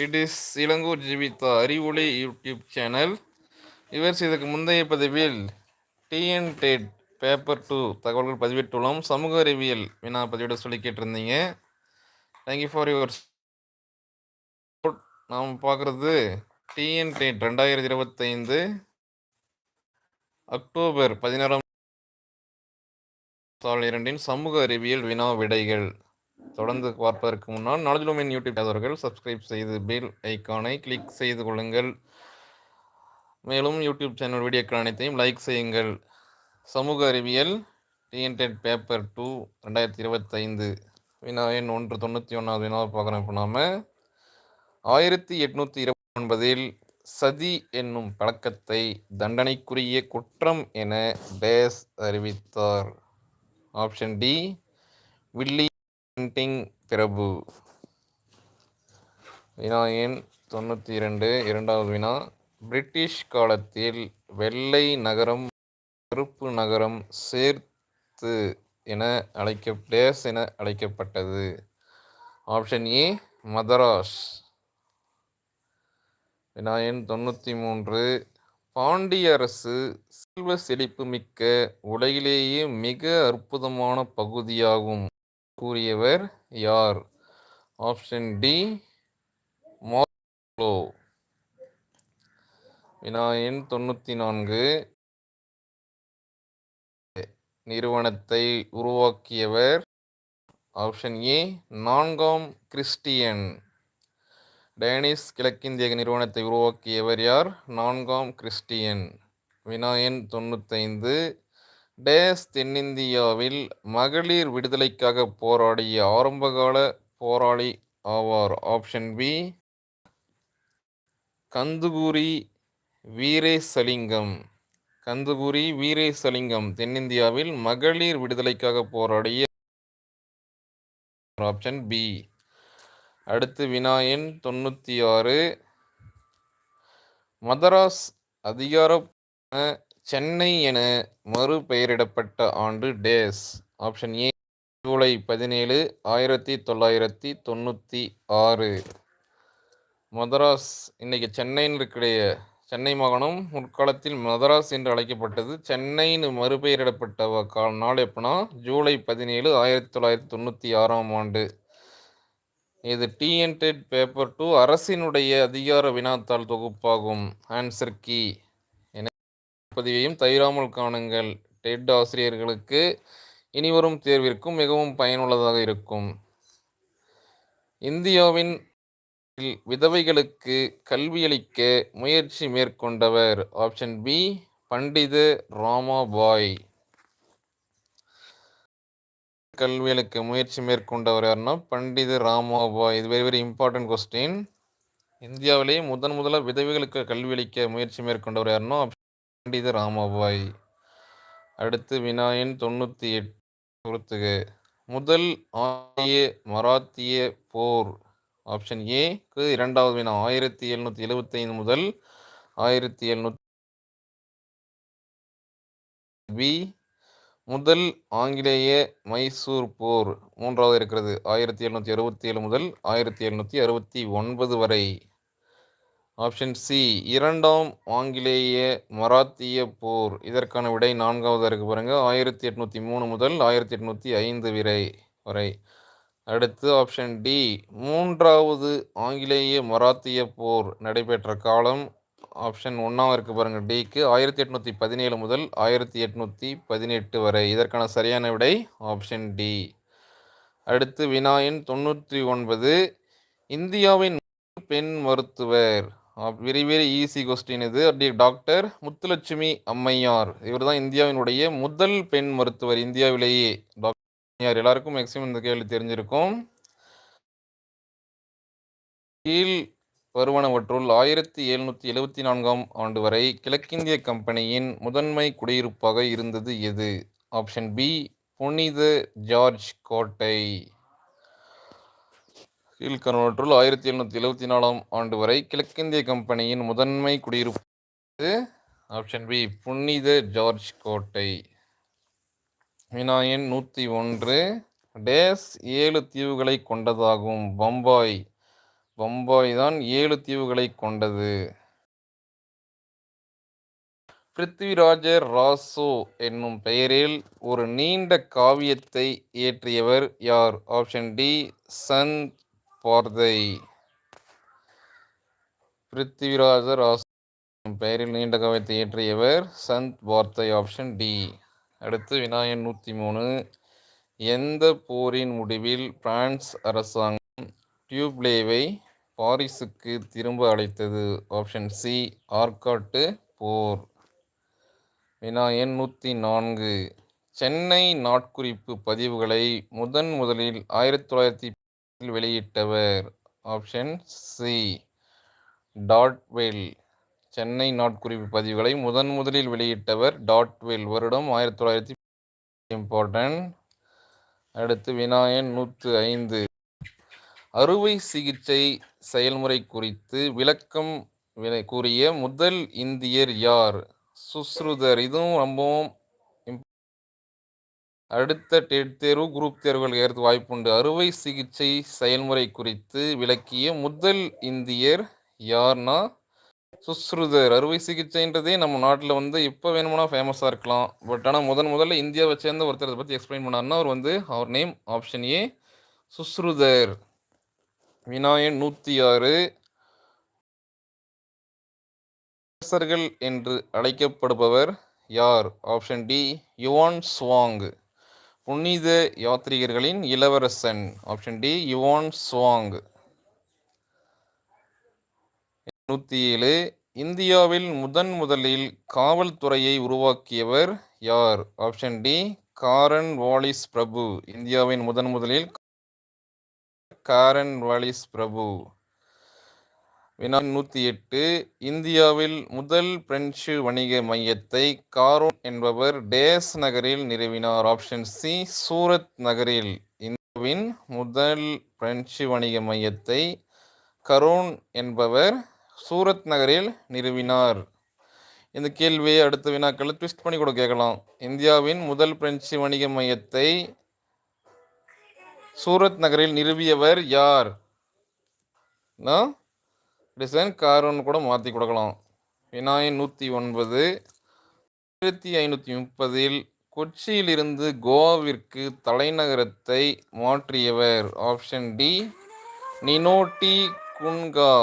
It is இளங்கூர் Jeevitha அறிவொளி YouTube channel. இவர் இதற்கு முந்தைய பதிவில் டிஎன் டெட் பேப்பர் டூ தகவல்கள் பதிவிட்டுள்ளோம். சமூக அறிவியல் வினா பதிவிட சொல்லி கேட்டிருந்தீங்க. தேங்க்யூ ஃபார் யுவர் நாம் பார்க்குறது டிஎன் டெட் ரெண்டாயிரத்தி இருபத்தைந்து அக்டோபர் பதினாறாம் தாள் இரண்டின் சமூக அறிவியல் வினா விடைகள். தொடர்ந்து பார்ப்பதற்கு முன்னால் நாலஜுலோமின் யூடியூப் அவர்கள் சப்ஸ்கிரைப் செய்து பெல் ஐக்கானை கிளிக் செய்து கொள்ளுங்கள். மேலும் யூடியூப் சேனல் வீடியோக்கள் அனைத்தையும் லைக் செய்யுங்கள். சமூக அறிவியல் டிஎன்டெட் பேப்பர் டூ ரெண்டாயிரத்தி இருபத்தைந்து வினா எண் ஒன்று தொண்ணூற்றி ஒன்றாவது வினாவை பார்க்குறோம் இப்போ நாம். ஆயிரத்தி எட்நூற்றி இருபத்தி ஒன்பதில் சதி என்னும் பழக்கத்தை தண்டனைக்குரிய குற்றம் என டேஸ் அறிவித்தார். ஆப்ஷன் டி வில்லி ஹண்டிங் பிரபு வினா எண் தொண்ணூற்றி இரண்டு இரண்டாவது வினா. பிரிட்டிஷ் காலத்தில் வெள்ளை நகரம் கருப்பு நகரம் சேர்த்து என அழைக்க பிளேஸ் என அழைக்கப்பட்டது. Option A Madras. வினா எண் தொண்ணூற்றி மூன்று பாண்டிய அரசு செல்வ செழிப்பு மிக்க உலகிலேயே மிக அற்புதமான பகுதியாகும். கூறியவர் யார்? ஆப்ஷன் டி மார்லோ வினாயின் தொண்ணூற்றி நான்கு நிறுவனத்தை உருவாக்கியவர். ஆப்ஷன் ஏ நான்காம் கிறிஸ்டியன். டேனிஸ் கிழக்கிந்திய நிறுவனத்தை உருவாக்கியவர் யார்? நான்காம் கிறிஸ்டியன். வினாயன் தொண்ணூத்தைந்து. டேஸ் தென்னிந்தியாவில் மகளிர் விடுதலைக்காக போராடிய ஆரம்பகால போராளி ஆவார். Option B Kandukuri Veeresalingam. கந்துகூரி Veeresalingam தென்னிந்தியாவில் மகளிர் விடுதலைக்காக போராடிய ஆப்ஷன் பி. அடுத்து வினாயன் தொண்ணூற்றி ஆறு. மதராஸ் அதிகார சென்னை என மறுபெயரிடப்பட்ட ஆண்டு டேஸ். ஆப்ஷன் ஏ ஜூலை பதினேழு ஆயிரத்தி தொள்ளாயிரத்தி தொண்ணூற்றி ஆறு. மதராஸ் இன்னைக்கு சென்னைன்னு இருக்கிற சென்னை மாகாணம் முற்காலத்தில் மதராஸ் என்று அழைக்கப்பட்டது. சென்னைன்னு மறுபெயரிடப்பட்ட கால நாள் எப்படின்னா ஜூலை பதினேழு ஆயிரத்தி தொள்ளாயிரத்தி தொண்ணூற்றி ஆறாம் ஆண்டு. இது டிஎன்டெட் பேப்பர் டூ அரசினுடைய அதிகார வினாத்தாள் தொகுப்பாகும். Answer key. பதிவையும் தயிராமல் காணுங்கள். டெட் ஆசிரியர்களுக்கு இனிவரும் தேர்விற்கும் மிகவும் பயனுள்ளதாக இருக்கும். இந்தியாவின் விதவைகளுக்கு கல்வியளிக்க முயற்சி மேற்கொண்டவர் ஆப்ஷன் பி பண்டித ராமாபாய். கல்வியலுக்கு முயற்சி மேற்கொண்டவர் யாருன்னா பண்டித ராமாபாய். இது வெரி வெரி இம்பார்ட்டன்ட் கொஸ்டின் இந்தியாவிலேயே முதன் முதலாக விதவைகளுக்கு கல்வியளிக்க முயற்சி மேற்கொண்டவர் யாருன்னா பண்டித ராமபாய் அடுத்து வினாயின் தொண்ணூற்றி எட்டு பொறுத்துக முதல் ஆரிய மராத்திய போர். ஆப்ஷன் ஏக்கு இரண்டாவது வினா. ஆயிரத்தி எழுநூற்றி எழுபத்தைந்து முதல் ஆயிரத்தி எழுநூற்றி பி முதல் ஆங்கிலேய மைசூர் போர். மூன்றாவது இருக்கிறது. ஆயிரத்தி எழுநூற்றி அறுபத்தி ஏழு முதல் ஆயிரத்தி எழுநூற்றி அறுபத்தி ஒன்பது வரை. ஆப்ஷன் சி இரண்டாம் ஆங்கிலேய மராத்திய போர். இதற்கான விடை நான்காவது இருக்கு பாருங்கள் ஆயிரத்தி எட்நூற்றி மூணு முதல் ஆயிரத்தி எட்நூற்றி ஐந்து விரை வரை. அடுத்து ஆப்ஷன் டி மூன்றாவது ஆங்கிலேய மராத்திய போர் நடைபெற்ற காலம். ஆப்ஷன் ஒன்றாவது இருக்கு பாருங்கள் டிக்கு ஆயிரத்தி எட்நூற்றி பதினேழு முதல் ஆயிரத்தி எட்நூற்றி பதினெட்டு வரை. இதற்கான சரியான விடை ஆப்ஷன் டி அடுத்து வினாயின் தொண்ணூற்றி ஒன்பது இந்தியாவின் பெண் மருத்துவர். வெரி வெரி ஈஸி கொஸ்டின் இது. அப்படி டாக்டர் முத்துலட்சுமி அம்மையார் இவர் தான் இந்தியாவினுடைய முதல் பெண் மருத்துவர் இந்தியாவிலேயே. டாக்டர் எல்லாருக்கும் மேக்சிமம் இந்த கேள்வி தெரிஞ்சிருக்கும். கீழ் வருவனவற்றுள் ஆயிரத்தி எழுநூற்றி எழுபத்தி நான்காம் ஆண்டு வரை கிழக்கிந்திய கம்பெனியின் முதன்மை குடியிருப்பாக இருந்தது எது? ஆப்ஷன் பி புனித ஜார்ஜ் கோட்டை. கீழ்கணவற்றுள் ஆயிரத்தி எழுநூற்றி எழுபத்தி நாலாம் ஆண்டு வரை கிழக்கிந்திய கம்பெனியின் முதன்மை குடியிருப்பு ஆப்ஷன் பி புனித ஜார்ஜ் கோட்டை. வினாயன் நூற்றி ஒன்று டேஸ் ஏழு தீவுகளை கொண்டதாகும். பம்பாய் பம்பாய் தான் ஏழு தீவுகளை கொண்டது. பிருத்திவிராஜர் ராசோ என்னும் பெயரில் ஒரு நீண்ட காவியத்தை இயற்றியவர் யார்? ஆப்ஷன் டி சந்த் பார்தை பிருத்திவிராஜர் ராசோ பெயரில் நீண்ட காவியத்தை இயற்றியவர் சந்த் வார்த்தை ஆப்ஷன் டி அடுத்து விநாயகன் நூற்றி மூணு. எந்த போரின் முடிவில் பிரான்ஸ் அரசாங்கம் டியூப்லேவை பாரிஸுக்கு திரும்ப அழைத்தது? ஆப்ஷன் சி ஆர்காட்டு போர். வினா எண் நூற்றி நான்கு. சென்னை நாட்குறிப்பு பதிவுகளை முதன் முதலில் ஆயிரத்தி தொள்ளாயிரத்தி வெளியிட்டவர். ஆப்ஷன் சி டாட்வெல் சென்னை நாட்குறிப்பு பதிவுகளை முதன் முதலில் வெளியிட்டவர் டாட்வெல் வருடம் ஆயிரத்தி தொள்ளாயிரத்தி இம்பார்ட்டன்ட். அடுத்து வினாயன் நூற்று ஐந்து. அறுவை சிகிச்சை செயல்முறை குறித்து விளக்கம் கூறிய முதல் இந்தியர் யார்? சுஸ்ருதர். இதுவும் ரொம்பவும் அடுத்த டெட் தேர்வு குரூப் தேர்வுகள் ஏற்று வாய்ப்புண்டு. அறுவை சிகிச்சை செயல்முறை குறித்து விளக்கிய முதல் இந்தியர் யார்னா? சுஸ்ருதர். அறுவை சிகிச்சைன்றதே நம்ம நாட்டில் வந்து இப்போ வேணும்னா ஃபேமஸாக இருக்கலாம். பட் ஆனால் முதன் முதல்ல இந்தியாவை சேர்ந்த ஒருத்தர் பற்றி எக்ஸ்பிளைன் பண்ணார்னா அவர் வந்து அவர் நேம் ஆப்ஷன் ஏ சுஸ்ருதர். வினாயன் நூற்றி ஆறு. அரசர்கள் என்று அழைக்கப்படுபவர் யார்? Option D Yuan Chwang. புனித யாத்ரிகர்களின் இளவரசன் ஆப்ஷன் டி யுவான் சுவாங் நூற்றி ஏழு இந்தியாவில் முதன் முதலில் காவல்துறையை உருவாக்கியவர் யார்? ஆப்ஷன் டி காரன் வாலிஸ் பிரபு இந்தியாவின் முதன் முதலில் காரன் வாலிஸ் பிரபு வினா நூற்றி எட்டு இந்தியாவில் முதல் பிரெஞ்சு வணிக மையத்தை காரோன் என்பவர் டேஸ் நகரில் நிறுவினார். ஆப்ஷன் சி சூரத் நகரில். இந்தியாவின் முதல் பிரெஞ்சு வணிக மையத்தை கரோன் என்பவர் சூரத் நகரில் நிறுவினார். இந்த கேள்வியை அடுத்த வினாக்களை ட்விஸ்ட் பண்ணி கூட கேட்கலாம். இந்தியாவின் முதல் பிரெஞ்சு வணிக மையத்தை சூரத் நகரில் நிறுவியவர் யார்? நான் டிசைன் கார்னு கூட மாற்றி கொடுக்கலாம். வினாயின் நூற்றி ஒன்பது ஆயிரத்தி ஐநூற்றி முப்பதில் கொச்சியிலிருந்து கோவாவிற்கு தலைநகரத்தை மாற்றியவர். Option D Nino da Cunha.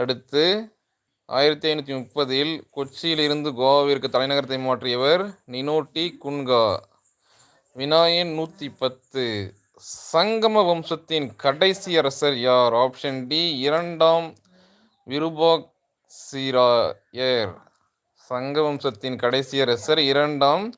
அடுத்து ஆயிரத்தி ஐநூற்றி முப்பதில் கொச்சியிலிருந்து கோவாவிற்கு தலைநகரத்தை மாற்றியவர் நினோட்டி குன்கா. வினாயின் நூற்றி பத்து. சங்கம வம்சத்தின் கடைசி அரசர் யார்? ஆப்ஷன் டி இரண்டாம் விருபாக்சிராயர். சங்க வம்சத்தின் கடைசி அரசர் இரண்டாம்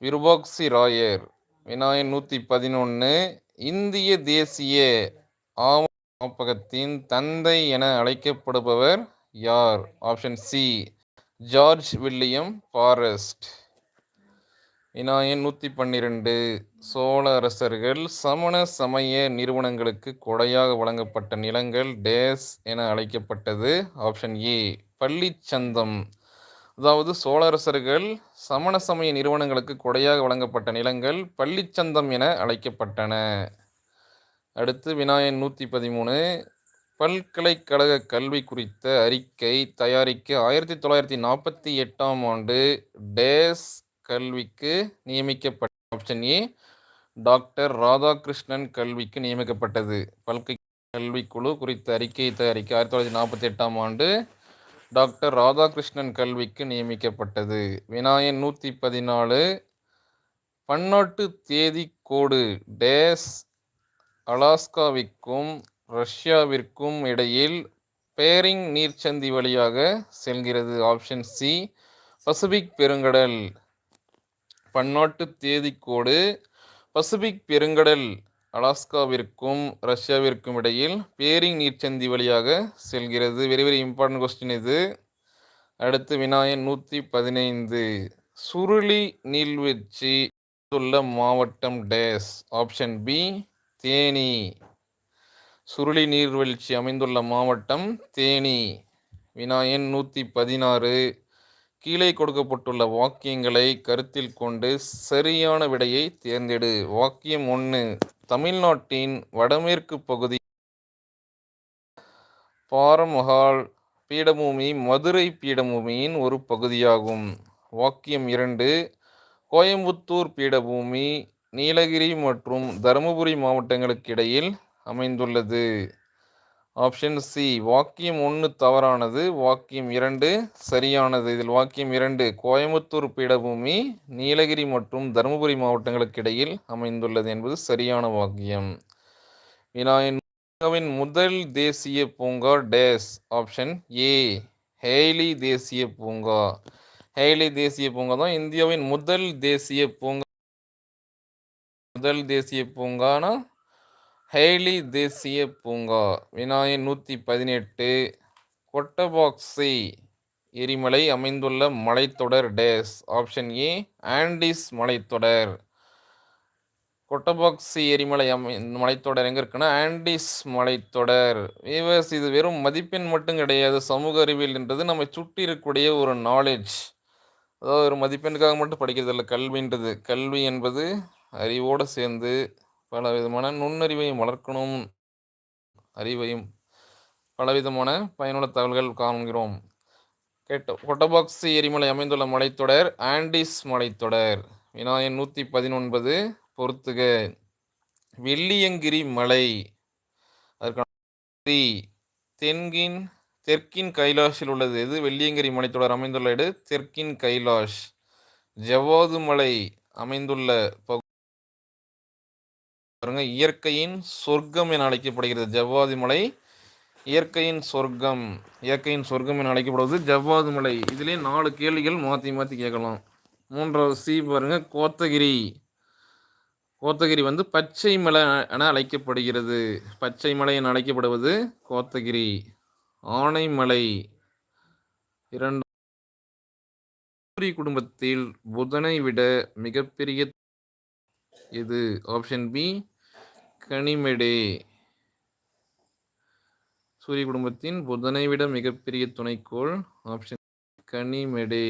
விருபாக்சிராயர். ராயர் வினாயன் நூற்றி பதினொன்று இந்திய தேசிய ஆவணப்பகத்தின் தந்தை என அழைக்கப்படுபவர் யார்? Option C George William Forrest. வினாயன் நூற்றி பன்னிரெண்டு சோழ அரசர்கள் சமண சமய நிறுவனங்களுக்கு கொடையாக வழங்கப்பட்ட நிலங்கள் டேஸ் என அழைக்கப்பட்டது. ஆப்ஷன் ஏ பள்ளிச்சந்தம். அதாவது சோழ அரசர்கள் சமண சமய நிறுவனங்களுக்கு கொடையாக வழங்கப்பட்ட நிலங்கள் பள்ளிச்சந்தம் என அழைக்கப்பட்டன. அடுத்து வினாயன் நூற்றி பதிமூணு பல்கலைக்கழக கல்வி குறித்த அறிக்கை தயாரிக்க ஆயிரத்தி தொள்ளாயிரத்தி நாற்பத்தி எட்டாம் ஆண்டு டேஸ் கல்விக்கு நியமிக்கப்பட்ட ஆப்ஷன் ஏ டாக்டர் ராதாகிருஷ்ணன் கல்விக்கு நியமிக்கப்பட்டது. பல்கை கல்விக்குழு குறித்த அறிக்கையை தயாரிக்க ஆயிரத்தி தொள்ளாயிரத்தி நாற்பத்தி எட்டாம் ஆண்டு டாக்டர் ராதாகிருஷ்ணன் கல்விக்கு நியமிக்கப்பட்டது. வினாயன் நூற்றி பதினாலு பன்னாட்டு தேதி கோடு டேஸ் அலாஸ்காவிற்கும் ரஷ்யாவிற்கும் இடையில் பேரிங் நீர்ச்சந்தி வழியாக செல்கிறது. ஆப்ஷன் சி பசிபிக் பெருங்கடல். பன்னாட்டு தேதிக்கோடு பசிபிக் பெருங்கடல் அலாஸ்காவிற்கும் ரஷ்யாவிற்கும் இடையில் பேரிங் நீர்ச்சந்தி வழியாக செல்கிறது. வெரி வெரி இம்பார்ட்டன்ட் கொஸ்டின் இது. அடுத்து விநாயகன் நூற்றி பதினைந்து. சுருளி நீர்வீழ்ச்சி உள்ள மாவட்டம் dash. Option B Theni. Suruli நீர்வீழ்ச்சி அமைந்துள்ள மாவட்டம் தேனி. வினாயன் நூற்றி பதினாறு. கீழே கொடுக்கப்பட்டுள்ள வாக்கியங்களை கருத்தில் கொண்டு சரியான விடையை தேர்ந்தெடு. வாக்கியம் ஒன்று தமிழ்நாட்டின் வடமேற்கு பகுதி பாரமஹால் பீடபூமி மதுரை பீடபூமியின் ஒரு பகுதியாகும். வாக்கியம் இரண்டு கோயம்புத்தூர் பீடபூமி நீலகிரி மற்றும் தருமபுரி மாவட்டங்களுக்கு இடையில் அமைந்துள்ளது. ஆப்ஷன் சி வாக்கியம் ஒன்று தவறானது வாக்கியம் இரண்டு சரியானது. இதில் வாக்கியம் இரண்டு கோயம்புத்தூர் பீடபூமி நீலகிரி மற்றும் தருமபுரி மாவட்டங்களுக்கு இடையில் அமைந்துள்ளது என்பது சரியான வாக்கியம். வினாயின் இந்தியாவின் முதல் தேசிய பூங்கா டேஸ். ஆப்ஷன் ஏ ஹேலி தேசிய பூங்கா. ஹேலி தேசிய பூங்கா தான் இந்தியாவின் முதல் தேசிய பூங்கா. முதல் தேசிய பூங்கானா? ஹெய்லி தேசிய பூங்கா வினாயின் நூற்றி பதினெட்டு கொட்டபாக்சி எரிமலை அமைந்துள்ள மலைத்தொடர் டேஸ் ஆப்ஷன் ஏ ஆண்டிஸ் மலைத்தொடர். கொட்டபாக்சி எரிமலை அமை மலைத்தொடர் எங்கே இருக்குன்னா ஆண்டிஸ் மலைத்தொடர். வீவர்ஸ் இது வெறும் மதிப்பெண் மட்டும் கிடையாது சமூக அறிவியல் என்றது நம்ம சுற்றி இருக்கக்கூடிய ஒரு நாலேஜ் அதாவது ஒரு மதிப்பெண்ணுக்காக மட்டும் படிக்கிறது இல்லை கல்வின்றது. கல்வி என்பது அறிவோடு சேர்ந்து பல விதமான நுண்ணறிவையும் வளர்க்கணும். அறிவையும் பலவிதமான பயனுள்ள தகவல்கள் காண்கிறோம். கேட்ட கொட்டபாக்சி எரிமலை அமைந்துள்ள மலைத்தொடர் ஆண்டிஸ் மலைத்தொடர். வினாயன் நூற்றி பதினொன்பது பொறுத்துக. வெள்ளியங்கிரி மலை. அதற்கான தென்கின் தெற்கின் கைலாஷில் உள்ளது. எது? வெள்ளியங்கிரி மலைத்தொடர் அமைந்துள்ள இடம் தெற்கின் கைலாஷ். ஜவ்வாது மலை அமைந்துள்ள பாருங்க இயற்கையின் சொர்க்கம் என அழைக்கப்படுகிறது. ஜவ்வாது மலை இயற்கையின் சொர்க்கம். இயற்கையின் சொர்க்கம் என அழைக்கப்படுவது ஜவ்வாது மலை. இதுலேயே நாலு கேள்விகள் மாற்றி மாற்றி கேட்கலாம். மூன்றாவது சி பாருங்க கோத்தகிரி. கோத்தகிரி வந்து பச்சை மலை என அழைக்கப்படுகிறது. பச்சை மலை என அழைக்கப்படுவது கோத்தகிரி. ஆனைமலை இரண்டு குடும்பத்தில் புதனை விட மிகப்பெரிய இது. Option B Ganymede. சூரிய குடும்பத்தின் புதனை விட மிகப்பெரிய துணைக்கோள் ஆப்ஷன் கனிமெடே.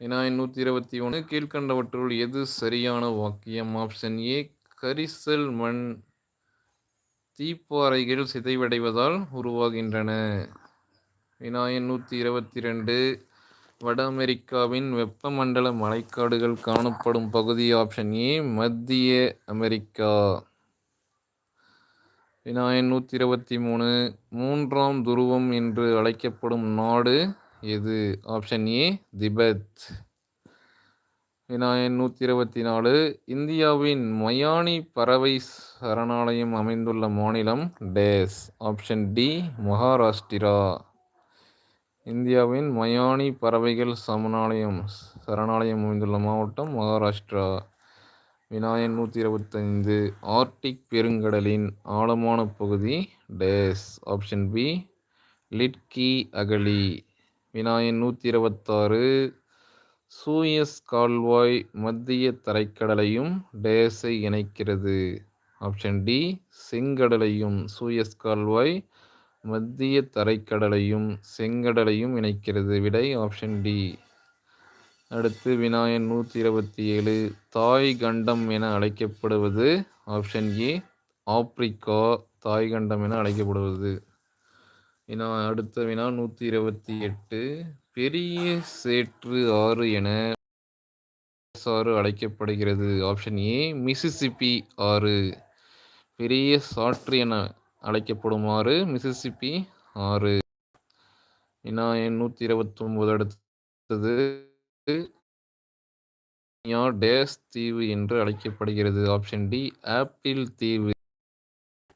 வினாயின் நூற்றி இருபத்தி ஒன்று கீழ்கண்டவற்றுள் எது சரியான வாக்கியம்? ஆப்ஷன் ஏ கரிசல் மண் தீப்பாறைகள் சிதைவடைவதால் உருவாகின்றன. வினாயின் நூற்றி இருபத்தி ரெண்டு வட அமெரிக்காவின் வெப்பமண்டல மழைக்காடுகள் காணப்படும் பகுதி ஆப்ஷன் ஏ மத்திய அமெரிக்கா. வினாயன் நூற்றி இருபத்தி மூணு மூன்றாம் துருவம் என்று அழைக்கப்படும் நாடு எது? Option A Tibet. வினாயன் நூற்றி இருபத்தி நாலு இந்தியாவின் மயானி பறவை சரணாலயம் அமைந்துள்ள மாநிலம் டேஸ். Option D Maharashtra. இந்தியாவின் மயானி பறவைகள் சமணாலயம் சரணாலயம் அமைந்துள்ள மாவட்டம் மகாராஷ்டிரா. வினாயன் நூற்றி இருபத்தைந்து ஆர்டிக் பெருங்கடலின் ஆழமான பகுதி டேஸ் ஆப்ஷன் பி லிட்கி அகலி. வினாயன் நூற்றி இருபத்தாறு சூயஸ் கால்வாய் மத்திய தரைக்கடலையும் டேஸை இணைக்கிறது. ஆப்ஷன் டி செங்கடலையும் சூயஸ் கால்வாய் மத்திய தரைக்கடலையும் செங்கடலையும் இணைக்கிறது. விடை ஆப்ஷன் டி அடுத்து வினாயன் நூற்றி இருபத்தி ஏழு தாய் கண்டம் என அழைக்கப்படுவது ஆப்ஷன் ஏ ஆப்பிரிக்கா தாய் கண்டம் என அழைக்கப்படுவது. வினா அடுத்த வினா நூற்றி இருபத்தி எட்டு பெரிய சேற்று ஆறு என ஆறு அழைக்கப்படுகிறது. ஆப்ஷன் ஏ மிசிசிபி ஆறு. பெரிய சாற்று என அழைக்கப்படுமாறு மிசிசிப்பி ஆறு. வினா எண் நூற்றி இருபத்தொம்போது அடுத்தது டேஸ் தீவு என்று அழைக்கப்படுகிறது. ஆப்ஷன் டி ஆப்பிள் தீவு.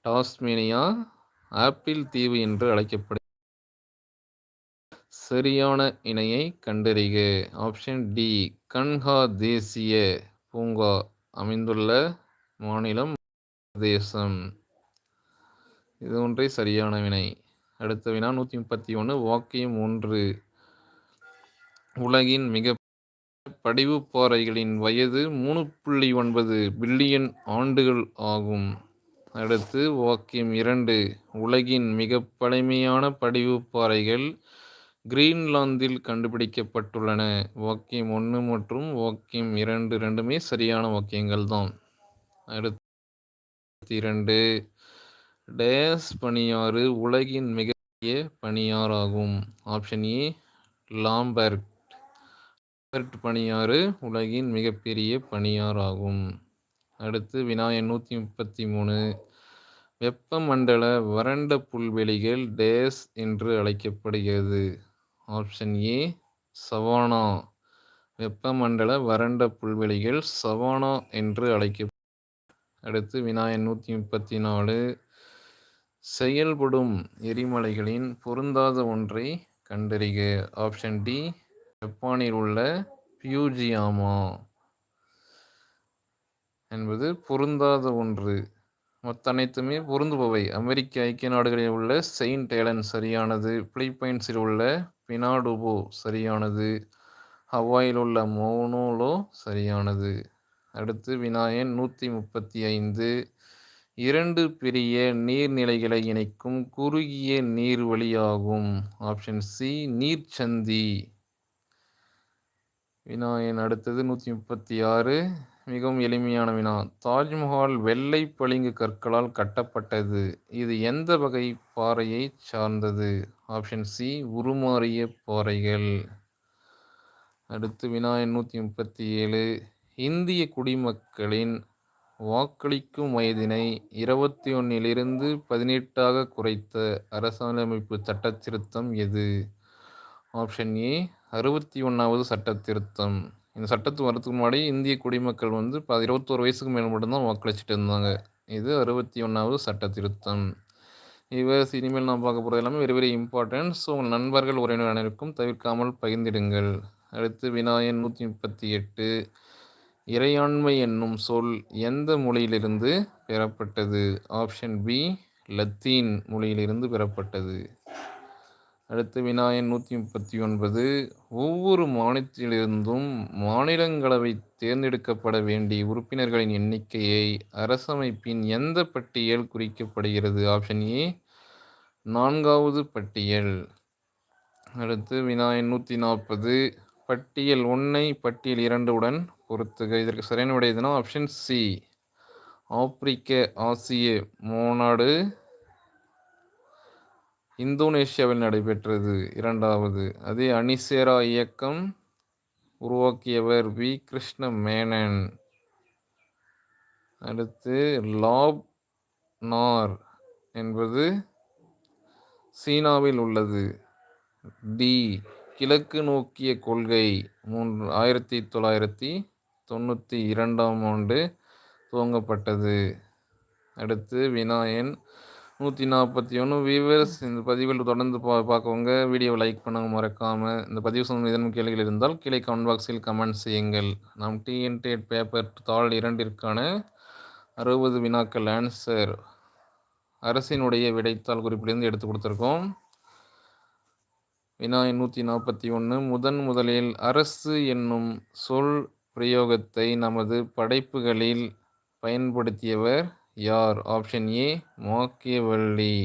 டாஸ்மேனியா ஆப்பிள் தீவு என்று அழைக்கப்படுகிறது சரியான இணையை கண்டறிக. ஆப்ஷன் டி கன்ஹா தேசிய பூங்கா அமைந்துள்ள மாநிலம் தேசம் இது ஒன்றே சரியான வினை. அடுத்த வினா நூற்றி முப்பத்தி ஒன்று வாக்கியம் ஒன்று. உலகின் மிக படிவு பாறைகளின் வயது மூணு புள்ளி ஒன்பது பில்லியன் ஆண்டுகள் ஆகும். அடுத்து வாக்கியம் இரண்டு உலகின் மிக பழமையான படிவு பாறைகள் கிரீன்லாந்தில் கண்டுபிடிக்கப்பட்டுள்ளன. வாக்கியம் ஒன்று மற்றும் வாக்கியம் இரண்டு ரெண்டுமே சரியான வாக்கியங்கள் தான் அடுத்து இரண்டு டேஸ் பனியாறு உலகின் மிகப்பெரிய பனியாறாகும் ஆப்ஷன் ஏ லாம்பர்ட். லாம்பர்ட் பனியாறு உலகின் மிகப்பெரிய பனியாறாகும் அடுத்து வினாயன் நூற்றி முப்பத்தி மூணு வெப்பமண்டல வறண்ட புல்வெளிகள் டேஸ் என்று அழைக்கப்படுகிறது. Option A savanna. வெப்பமண்டல வறண்ட புல்வெளிகள் சவானா என்று அழைக்க அடுத்து வினாயன் நூற்றி முப்பத்தி நாலு செயல்படும் எரிமலைகளின் பொருந்தாத ஒன்றை கண்டறிக. ஆப்ஷன் டி ஜப்பானில் உள்ள பியூஜியாமா என்பது பொருந்தாத ஒன்று. மொத்த அனைத்துமே பொருந்துபவை. அமெரிக்க ஐக்கிய நாடுகளில் உள்ள செயின்ட் ஏலன் சரியானது பிலிப்பைன்ஸில் உள்ள பினாடுபோ சரியானது ஹவாயில் உள்ள மோனோலோ சரியானது. அடுத்து வினாயன் நூற்றி முப்பத்தி ஐந்து. இரண்டு பெரிய நீர்நிலைகளை இணைக்கும் குறுகிய நீர்வழியாகும் ஆப்ஷன் சி நீர்ச்சந்தி. வினாயன் அடுத்தது நூற்றி முப்பத்தி ஆறு மிகவும் எளிமையான வினா. தாஜ்மஹால் வெள்ளை பளிங்கு கற்களால் கட்டப்பட்டது. இது எந்த வகை பாறையை சார்ந்தது? ஆப்ஷன் சி உருமாறிய பாறைகள். அடுத்து வினா எண்ணூற்றி முப்பத்தி ஏழு இந்திய குடிமக்களின் வாக்களிக்கும் வயதினை இருபத்தி ஒன்றிலிருந்து பதினெட்டாக குறைத்த அரசியலமைப்பு சட்ட திருத்தம் எது? ஆப்ஷன் ஏ அறுபத்தி ஒன்றாவது சட்ட திருத்தம் இந்த சட்டத்து வரதுக்கு முன்னாடி இந்திய குடிமக்கள் வந்து இப்போ இருபத்தோரு வயசுக்கு மேல் மட்டும்தான் வாக்களிச்சுட்டு இருந்தாங்க. இது அறுபத்தி ஒன்றாவது சட்ட திருத்தம் இவர் இனிமேல் நான் பார்க்க போகிறது எல்லாமே வெரி வெரி இம்பார்ட்டன்ட் ஸோ உங்கள் நண்பர்கள் உறவினர் அனைவருக்கும் தவிர்க்காமல் பகிர்ந்திடுங்கள். அடுத்து விநாயகன் நூற்றி முப்பத்தி எட்டு. இறையாண்மை என்னும் சொல் எந்த மொழியிலிருந்து பெறப்பட்டது? ஆப்ஷன் பி லத்தீன் மொழியிலிருந்து பெறப்பட்டது. அடுத்து வினாயன் நூற்றி முப்பத்தி ஒன்பது ஒவ்வொரு மாநிலத்திலிருந்தும் மாநிலங்களவை தேர்ந்தெடுக்கப்பட வேண்டிய உறுப்பினர்களின் எண்ணிக்கையை அரசமைப்பின் எந்த பட்டியல் குறிக்கப்படுகிறது? ஆப்ஷன் ஏ நான்காவது பட்டியல். அடுத்து வினாயன் நூற்றி நாற்பது பட்டியல் ஒன்றை பட்டியல் இரண்டு உடன் பொறுத்துக இதற்கு சரியான விடை எதுனா ஆப்ஷன் சி ஆப்பிரிக்க ஆசிய மாநாடு இந்தோனேஷியாவில் நடைபெற்றது. இரண்டாவது அதே அணிசேரா இயக்கம் உருவாக்கியவர் வி. கிருஷ்ண மேனன் அடுத்து லாப் நார் என்பது சீனாவில் உள்ளது. டி. கிழக்கு நோக்கிய கொள்கை மூன்று ஆயிரத்தி தொள்ளாயிரத்தி தொண்ணூற்றி இரண்டாம் ஆண்டு துவங்கப்பட்டது. அடுத்து வினாயன் நூற்றி நாற்பத்தி ஒன்று வீவர்ஸ் இந்த பதிவில் தொடர்ந்து பா பார்க்கவங்க வீடியோவை லைக் பண்ணுங்க மறக்காமல் இந்த பதிவு சொன்ன இதன் கேள்விகள் இருந்தால் கீழே கமெண்ட் பாக்ஸில் கமெண்ட் செய்யுங்கள். நாம் டிஎன்டேட் பேப்பர் தாள் இரண்டிற்கான அறுபது வினாக்கள் ஆன்சர் அரசினுடைய விடைத்தாள் குறிப்பிலிருந்து எடுத்து கொடுத்துருக்கோம். வினா நூற்றி நாற்பத்தி ஒன்று முதன் முதலில் அரசு என்னும் சொல் பிரயோகத்தை நமது படைப்புகளில் பயன்படுத்தியவர் யார்? ஆப்ஷன் ஏ மாக்கியவள்ளி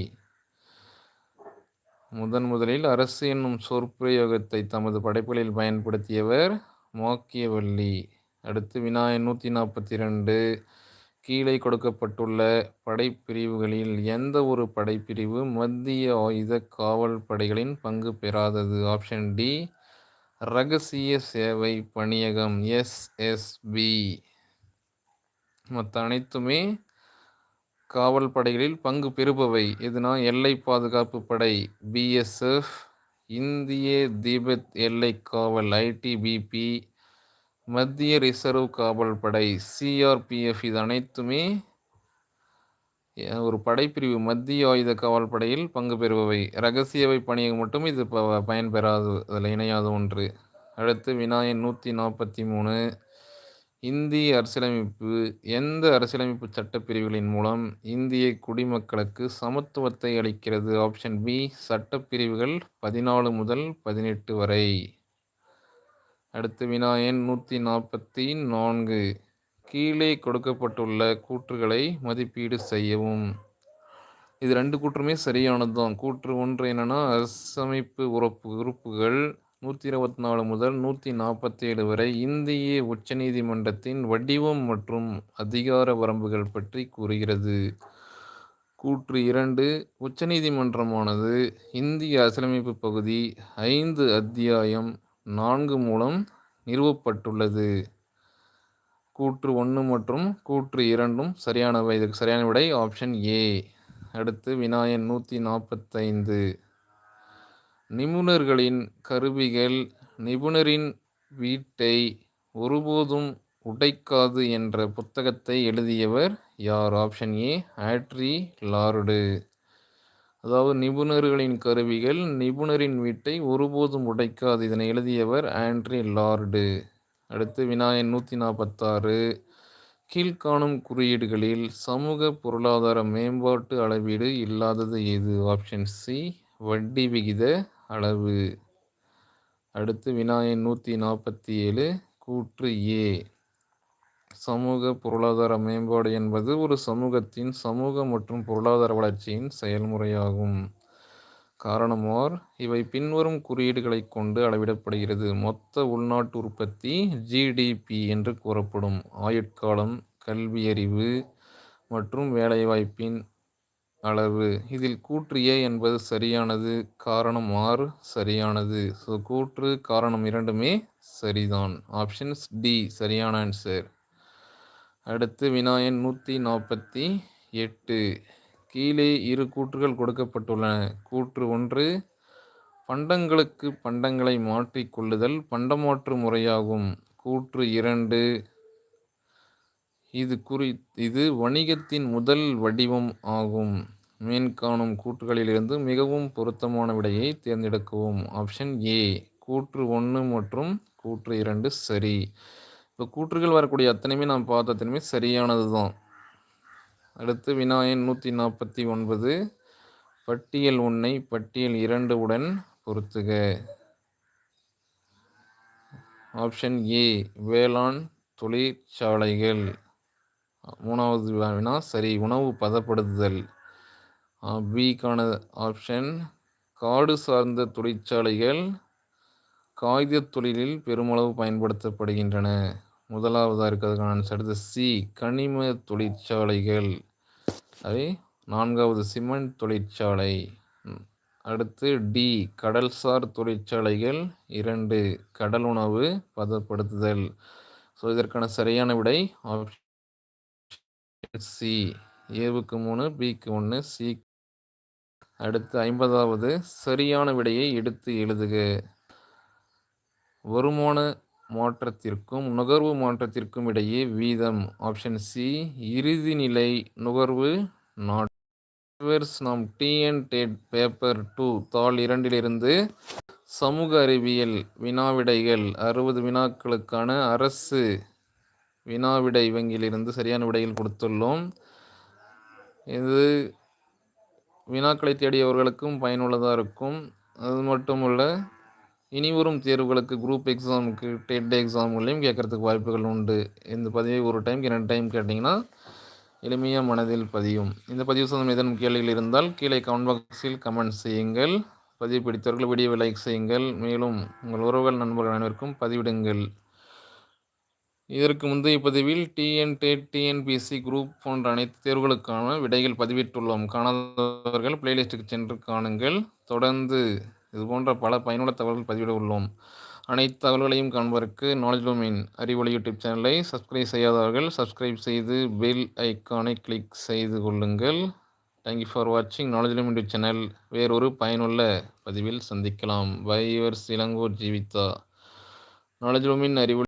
முதன் முதலில் அரசு என்னும் சொற்பிரயோகத்தை தமது படைப்புகளில் பயன்படுத்தியவர் மாக்கியவள்ளி அடுத்து வினாய நூற்றி நாற்பத்தி ரெண்டு. கீழே கொடுக்கப்பட்டுள்ள படைப்பிரிவுகளில் எந்த ஒரு படைப்பிரிவு மத்திய ஆயுத காவல் படைகளின் பங்கு பெறாதது? ஆப்ஷன் டி ரகசிய சேவை பணியகம் எஸ்எஸ்பி மற்ற அனைத்துமே காவல் படைகளில் பங்கு பெறுபவை. எதுனா எல்லை பாதுகாப்பு படை பிஎஸ்எஃப் இந்திய தீபத் எல்லை காவல் ஐடிபிபி மத்திய ரிசர்வ் காவல் படை சிஆர்பிஎஃப் இது அனைத்துமே ஒரு படைப்பிரிவு. மத்திய ஆயுத காவல் படையில் பங்கு பெறுபவை. ரகசியவை பணியை மட்டும் இது ப பயன்பெறாது. அதில் இணையாத ஒன்று. அடுத்து வினாயன் நூற்றி நாற்பத்தி மூணு. இந்திய அரசியலமைப்பு. எந்த அரசியலமைப்பு சட்டப்பிரிவுகளின் மூலம் இந்திய குடிமக்களுக்கு சமத்துவத்தை அளிக்கிறது? ஆப்ஷன் பி சட்டப்பிரிவுகள் பதினாலு முதல் பதினெட்டு வரை. அடுத்து வினாயன் நூற்றி நாற்பத்தி நான்கு. கீழே கொடுக்கப்பட்டுள்ள கூற்றுகளை மதிப்பீடு செய்யவும். இது ரெண்டு கூற்றுமே சரியானது தான் கூற்று ஒன்று என்னென்னா அரசமைப்பு உறுப்பு உறுப்புகள் நூற்றி இருபத்தி நாலு முதல் நூற்றி நாற்பத்தேழு வரை இந்திய உச்சநீதிமன்றத்தின் வடிவம் மற்றும் அதிகார வரம்புகள் பற்றி கூறுகிறது. கூற்று இரண்டு உச்சநீதிமன்றமானது இந்திய அரசியலமைப்பு பகுதி ஐந்து அத்தியாயம் நான்கு மூலம் நிறுவப்பட்டுள்ளது. கூற்று ஒன்று மற்றும் கூற்று இரண்டும் சரியானவை. இதுக்கு சரியான விடை ஆப்ஷன் ஏ அடுத்து வினாயன் நூற்றி நாற்பத்தைந்து. நிபுணர்களின் கருவிகள் நிபுணரின் வீட்டை ஒருபோதும் உடைக்காது என்ற புத்தகத்தை எழுதியவர் யார்? Option A Audre Lorde. அதாவது நிபுணர்களின் கருவிகள் நிபுணரின் வீட்டை ஒருபோதும் உடைக்காது. இதனை எழுதியவர் ஆண்ட்ரி லார்டு. அடுத்து வினாயன் நூற்றி நாற்பத்தாறு கீழ்காணும் குறியீடுகளில் சமூக பொருளாதார மேம்பாட்டு அளவீடு இல்லாதது எது? ஆப்ஷன் சி வட்டி விகித அளவு. அடுத்து வினாயன் நூற்றி நாற்பத்தி ஏழு கூற்று ஏ சமூக பொருளாதார மேம்பாடு என்பது ஒரு சமூகத்தின் சமூக மற்றும் பொருளாதார வளர்ச்சியின் செயல்முறையாகும். காரணமார் இவை பின்வரும் குறியீடுகளைக் கொண்டு அளவிடப்படுகிறது. மொத்த உள்நாட்டு உற்பத்தி ஜிடிபி என்று கூறப்படும். ஆயுட்காலம் கல்வியறிவு மற்றும் வேலைவாய்ப்பின் அளவு. இதில் கூற்று ஏ என்பது சரியானது காரணம் ஆறு சரியானது. ஸோ கூற்று காரணம் இரண்டுமே சரிதான். ஆப்ஷன்ஸ் டி சரியான ஆன்சர் அடுத்து வினாயன் நூற்றி நாற்பத்தி எட்டு. கீழே இரு கூற்றுகள் கொடுக்கப்பட்டுள்ளன. கூற்று ஒன்று பண்டங்களுக்கு பண்டங்களை மாற்றிக்கொள்ளுதல் பண்டமாற்று முறையாகும். கூற்று இரண்டு இது குறி இது வணிகத்தின் முதல் வடிவம் ஆகும். மேன்காணும் கூற்றுகளிலிருந்து மிகவும் பொருத்தமான விடையை தேர்ந்தெடுக்கவும். ஆப்ஷன் ஏ கூற்று ஒன்று மற்றும் கூற்று இரண்டு சரி. இப்போ கூற்றுகள் வரக்கூடிய அத்தனையுமே நாம் பார்த்த அத்தனையுமே சரியானது தான் அடுத்து வினாயன் நூற்றி நாற்பத்தி ஒன்பது பட்டியல் ஒன்றை பட்டியல் இரண்டு உடன் பொருத்துக. ஆப்ஷன் ஏ வேளாண் தொழிற்சாலைகள். மூணாவது வினா சரி உணவு பதப்படுத்துதல். பிக்கான ஆப்ஷன் காடு சார்ந்த தொழிற்சாலைகள் காகித தொழிலில் பெருமளவு பயன்படுத்தப்படுகின்றன. முதலாவதாக இருக்கிறதுக்கான ஆன்சர் அடுத்து சி கனிம தொழிற்சாலைகள். அவை நான்காவது சிமெண்ட் தொழிற்சாலை. அடுத்து டி கடல்சார் தொழிற்சாலைகள். இரண்டு கடல் உணவு பதப்படுத்துதல். ஸோ இதற்கான சரியான விடை ஆப்ஷன் சி ஏவுக்கு மூணு பிக்கு ஒன்று சி அடுத்து ஐம்பதாவது சரியான விடையை எடுத்து எழுதுக. வருமான மாற்றத்திற்கும் நுகர்வு மாற்றத்திற்கும் இடையே வீதம். ஆப்ஷன் சி இறுதி நிலை நுகர்வு நாட்வர்ஸ் நாம் டிஎன் டேட் பேப்பர் டூ தாள் இரண்டிலிருந்து சமூக அறிவியல் வினாவிடைகள். அறுபது வினாக்களுக்கான அரசு வினாவிடை வங்கியிலிருந்து சரியான விடையில் கொடுத்துள்ளோம். இது வினாக்களை தேடியவர்களுக்கும் பயனுள்ளதாக இருக்கும். அது மட்டும் இல்லை இனி வரும் தேர்வுகளுக்கு குரூப் எக்ஸாமுக்கு டெட் எக்ஸாம்களையும் கேட்குறதுக்கு வாய்ப்புகள் உண்டு. இந்த பதிவை ஒரு டைம் இரண்டு டைம் கேட்டிங்கன்னா எளிமையாக மனதில் பதியும். இந்த பதிவு சொந்தம் ஏதேனும் கேள்விகள் இருந்தால் கீழே கமெண்ட் பாக்ஸில் கமெண்ட் செய்யுங்கள். பதிவு பிடித்தவர்கள் வீடியோவை லைக் செய்யுங்கள். மேலும் உங்கள் உறவுகள் நண்பர்கள் அனைவருக்கும் பதிவிடுங்கள். இதற்கு முந்தைய பதிவில் டிஎன் டெட் டிஎன்பிசி குரூப் போன்ற அனைத்து தேர்வுகளுக்கான விடைகள் பதிவிட்டுள்ளோம். காணாதவர்கள் பிளேலிஸ்ட்டுக்கு சென்று காணுங்கள். தொடர்ந்து இது போன்ற பல பயனுள்ள தகவல்கள் பதிவிட உள்ளோம் அனைத்து தகவல்களையும் காண்பதற்கு நாலேஜ் டொமைன் அறிவொளி யூடியூப் சேனலை சப்ஸ்கிரைப் செய்யாதவர்கள் சப்ஸ்கிரைப் செய்து பெல் ஐக்கானை கிளிக் செய்து கொள்ளுங்கள். தேங்க்யூ ஃபார் வாட்சிங் நாலேஜ் டொமைன் யூடியூப் சேனல். வேறொரு பயனுள்ள பதிவில் சந்திக்கலாம். பை யுவர் இளங்கோர் ஜீவிதா. நாலேஜ் டொமைன் அறிவு